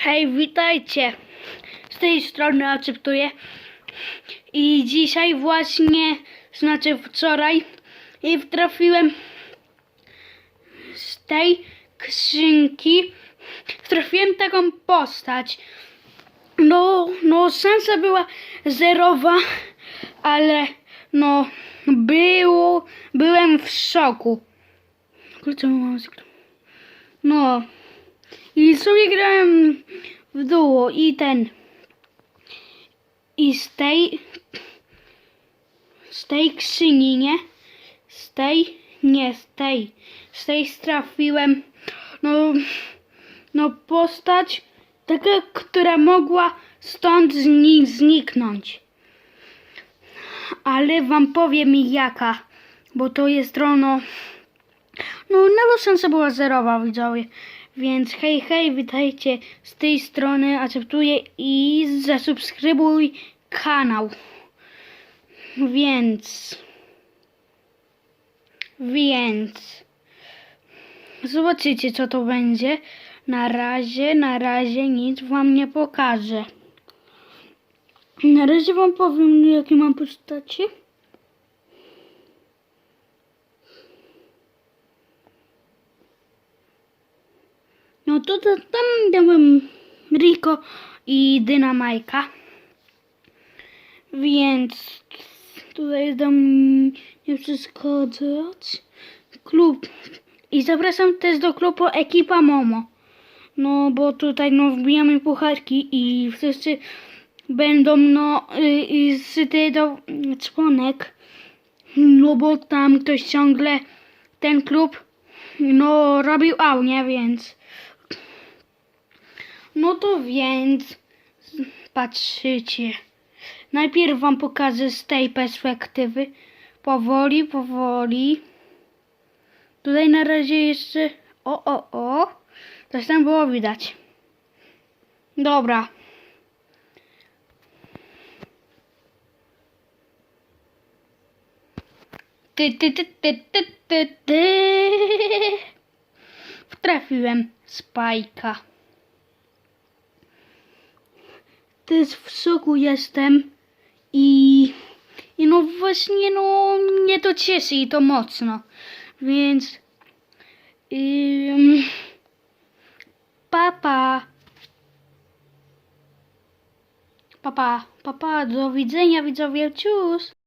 Hej, witajcie! Z tej strony akceptuję. I dzisiaj właśnie, znaczy wczoraj, i trafiłem z tej skrzynki, trafiłem taką postać. No, no, szansa była zerowa, ale no, było, byłem w szoku. Kurczę, mam No, i sobie grałem w duo i ten. I z tej. Z tej krzyni, nie? Z tej. Nie, z tej. Z tej strafiłem. No. No, postać. Taka, która mogła stąd zni- zniknąć. Ale wam powiem jaka. Bo to jest trono. No, nawet szansa była zerowa, widzowie. Więc hej, hej, witajcie z tej strony, akceptuję i zasubskrybuj kanał. Więc, więc, zobaczycie co to będzie. Na razie, na razie nic wam nie pokażę. Na razie wam powiem, jakie mam postacie. To, to tam dałem Rico i Dynamajka. Więc tutaj dam nie przeszkadzać. Klub. I zapraszam też do klubu Ekipa Momo. No bo tutaj no wbijamy pucharki i wszyscy będą no y, y, tego członek. No bo tam ktoś ciągle ten klub no robił au, nie? Więc no to więc patrzycie. Najpierw wam pokażę z tej perspektywy. Powoli, powoli. Tutaj na razie jeszcze. O, o, o. Coś tam było widać. Dobra. Ty, ty, ty, ty, ty, ty, ty. Trafiłem spajka. Też w szoku jestem i, i no właśnie no mnie to cieszy i to mocno. Więc ym, papa papa papa do widzenia widzowie cius